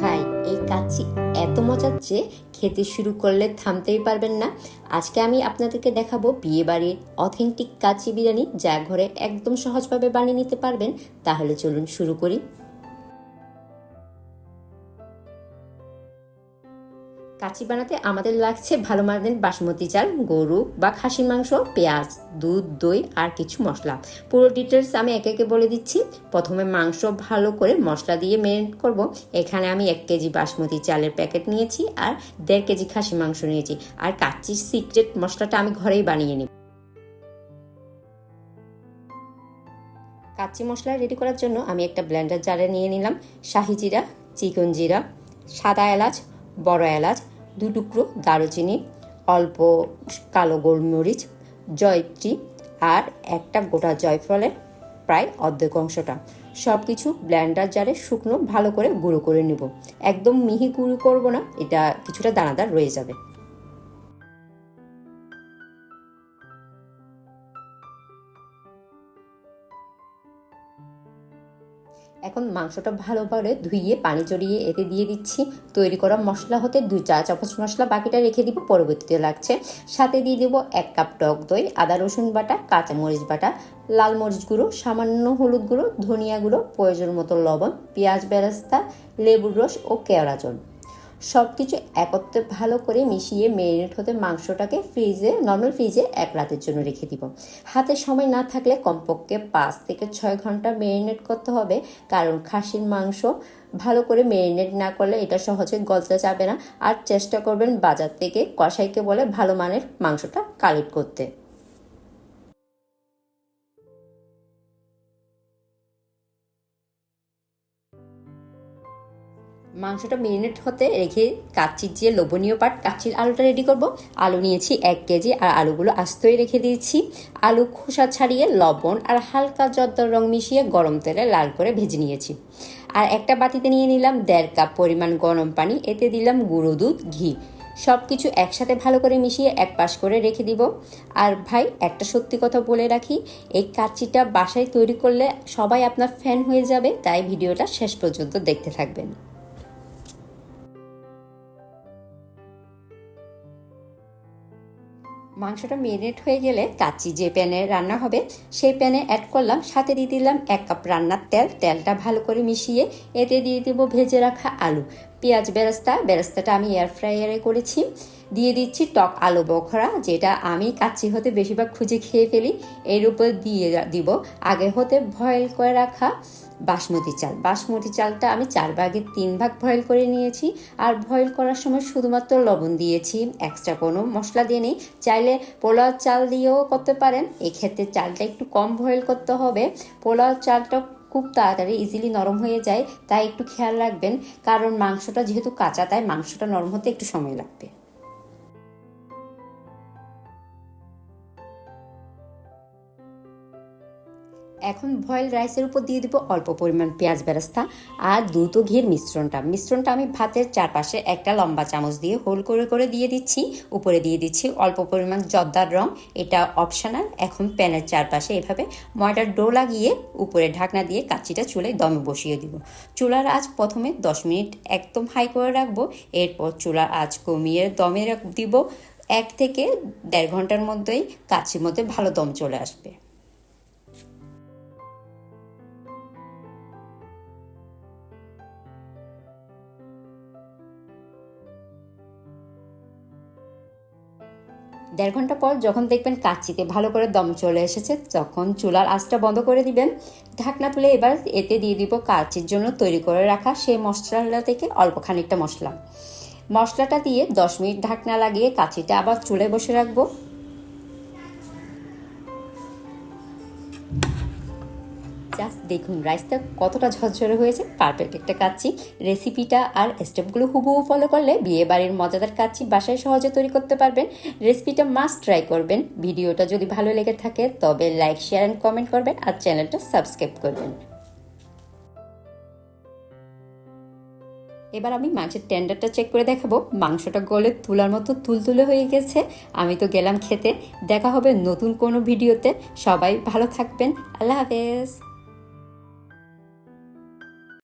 ভাই, এই কাচ্চি এত মজার যে খেতে শুরু করলে থামতেই পারবেন না। আজকে আমি আপনাদেরকে দেখাবো বিয়ে বাড়ির অথেন্টিক কাচ্চি বিরিয়ানি, যা ঘরে একদম সহজভাবে বানিয়ে নিতে পারবেন। তাহলে চলুন শুরু করি। কাচি বানাতে আমাদের লাগছে ভালো মানের বাসমতি চাল, গরু বা খাসির মাংস, পেঁয়াজ, দুধ, দই আর কিছু মশলা। পুরো ডিটেলস আমি একে একে বলে দিচ্ছি। প্রথমে মাংস ভালো করে মশলা দিয়ে মেরিনেট করব। এখানে আমি এক কেজি বাসমতি চালের প্যাকেট নিয়েছি আর দেড় কেজি খাসি মাংস নিয়েছি। আর কাচির সিক্রেট মশলাটা আমি ঘরেই বানিয়ে নিই কাচ্চি মশলা রেডি করার জন্য আমি একটা ব্লেন্ডার জারে নিয়ে নিলাম। শাহি জিরা, চিকন জিরা, সাদা এলাচ, বড় এলাচ দু টুকরো দারুচিনি, অল্প কালো গোলমরিচ, জয়ত্রী আর একটা গোটা জয়ফলের প্রায় অর্ধেক অংশটা। সব কিছু ব্ল্যান্ডার জারে শুকনো ভালো করে গুঁড়ো করে নেব। একদম মিহি গুঁড়ো করব না, এটা কিছুটা দানাদার রয়ে যাবে। এখন মাংসটা ভালোভাবে ধুইয়ে পানি জড়িয়ে এতে দিয়ে দিচ্ছি। তৈরি করা মশলা হতে দুই চা চামচ মশলা বাকিটা রেখে দিব, পরবর্তীতে লাগছে সাথে দিয়ে দেবো এক কাপ টক দই, আদা, রসুন বাটা, কাঁচামরিচ বাটা, লাল মরিচ গুঁড়ো, সামান্য হলুদ গুঁড়ো, ধনিয়া গুঁড়ো, প্রয়োজন মতো লবণ, পেঁয়াজ বেরাস্তা, লেবুর রস ও কেওড়া জল। সব কিছু একত্রে ভালো করে মিশিয়ে মেরিনেট হতে মাংসটাকে ফ্রিজে নর্মাল ফ্রিজে এক রাতের জন্য রেখে দিব। হাতে সময় না থাকলে কমপক্ষে পাঁচ থেকে ছয় ঘণ্টা মেরিনেট করতে হবে, কারণ খাসির মাংস ভালো করে মেরিনেট না করলে এটা সহজে গলতে যাবে না। আর চেষ্টা করবেন বাজার থেকে কষাইকে বলে ভালো মানের মাংসটা কালেক্ট করতে। মাংসটা মেরিনেট হতে রেখে কাচ্চির যে লোভনীয় পাট কাচ্চির আলুটা রেডি করব। আলু নিয়েছি এক কেজি আর আলুগুলো আস্তই রেখে দিয়েছি। আলু খোসা ছাড়িয়ে লবণ আর হালকা জর্দার রং মিশিয়ে গরম তেলে লাল করে ভেজে নিয়েছি। আর একটা বাটিতে নিয়ে নিলাম দেড় কাপ পরিমাণ গরম পানি, এতে দিলাম গুঁড়ো দুধ, ঘি। সব কিছু একসাথে ভালো করে মিশিয়ে এক পাশ করে রেখে দিব। আর ভাই, একটা সত্যি কথা বলে রাখি, এই কাচ্চিটা বাসায় তৈরি করলে সবাই আপনার ফ্যান হয়ে যাবে, তাই ভিডিওটা শেষ পর্যন্ত দেখতে থাকবেন। মাংসটা মেরিনেট হয়ে গেলে কাচ্চি যে প্যানে রান্না হবে, সেই প্যানে অ্যাড করলাম, সাথে দিয়ে দিলাম এক কাপ রান্নার তেল, তেলটা ভালো করে মিশিয়ে এতে দিয়ে দেবো ভেজে রাখা আলু। পেঁয়াজ বেরেস্তা, বেরেস্তাটা আমি এয়ার ফ্রায়ারে করেছি। দিয়ে দিচ্ছি টক আলু বখরা, যেটা আমি কাচ্চি হতে বেশিরভাগ খুঁজে খেয়ে ফেলি। এর উপর দিয়ে দিব আগে হতে ভয়েল করে রাখা বাসমতি চাল। বাসমতি চালটা আমি চার ভাগের তিন ভাগ ভয়েল করে নিয়েছি। আর ভয়েল করার সময় শুধুমাত্র লবণ দিয়েছি এক্সট্রা কোনো মশলা দিয়ে নেই। চাইলে পোলাও চাল দিয়েও করতে পারেন। এক্ষেত্রে চালটা একটু কম ভয়েল করতে হবে। পোলাও চালটা খুব তাড়াতাড়ি ইজিলি নরম হয়ে যায়, তাই একটু খেয়াল রাখবেন। কারণ মাংসটা যেহেতু কাঁচা, তাই মাংসটা নরম হতে একটু সময় লাগবে। এখন ভয়েল রাইসের উপর দিয়ে দিব অল্প পরিমাণ পেঁয়াজ বেরাস্তা আর ও ঘির মিশ্রণটা। মিশ্রণটা আমি ভাতের চারপাশে একটা লম্বা চামচ দিয়ে হোল করে করে দিয়ে দিচ্ছি। উপরে দিয়ে দিচ্ছি অল্প পরিমাণ জর্দার রং। এটা অপশনাল এখন প্যানের চারপাশে এভাবে ময়দার ডো লাগিয়ে উপরে ঢাকনা দিয়ে কাচ্চিটা চুলে দমে বসিয়ে দিব। চুলার আঁচ প্রথমে দশ মিনিট একদম হাই করে রাখব। এরপর চুলার আঁচ কমিয়ে দমে দিব। এক থেকে দেড় ঘণ্টার মধ্যেই কাচ্চির মধ্যে ভালো দম চলে আসবে। দেড় ঘণ্টা পর যখন দেখবেন কাচ্চিতে ভালো করে দম চলে এসেছে, তখন চুলার আঁচটা বন্ধ করে দিবেন। ঢাকনা তুলে এবার এতে দিয়ে দিব কাচ্চির জন্য তৈরি করে রাখা সেই মশলাটা থেকে অল্প খানিকটা মশলা। মশলাটা দিয়ে দশ মিনিট ঢাকনা লাগিয়ে কাচিটা আবার চুলে বসে রাখব। জাস্ট দেখুন রাইসটা কতটা ঝরঝরে হয়েছে পারফেক্ট একটা কাচ্চি। রেসিপিটা আর স্টেপগুলো হুবহু ফলো করলে বিয়ে বাড়ির মজাদার কাচ্ছি বাসায় সহজে তৈরি করতে পারবেন। রেসিপিটা মাস্ট ট্রাই করবেন। ভিডিওটা যদি ভালো লেগে থাকে, তবে লাইক শেয়ার অ্যান্ড কমেন্ট করবেন আর চ্যানেলটা সাবস্ক্রাইব করবেন। এবার আমি মাংসের টেন্ডারটা চেক করে দেখাবো। মাংসটা গলে তুলার মতো তুলতুলে হয়ে গেছে। আমি তো গেলাম খেতে। দেখা হবে নতুন কোনো ভিডিওতে সবাই ভালো থাকবেন। আল্লাহ হাফেজ।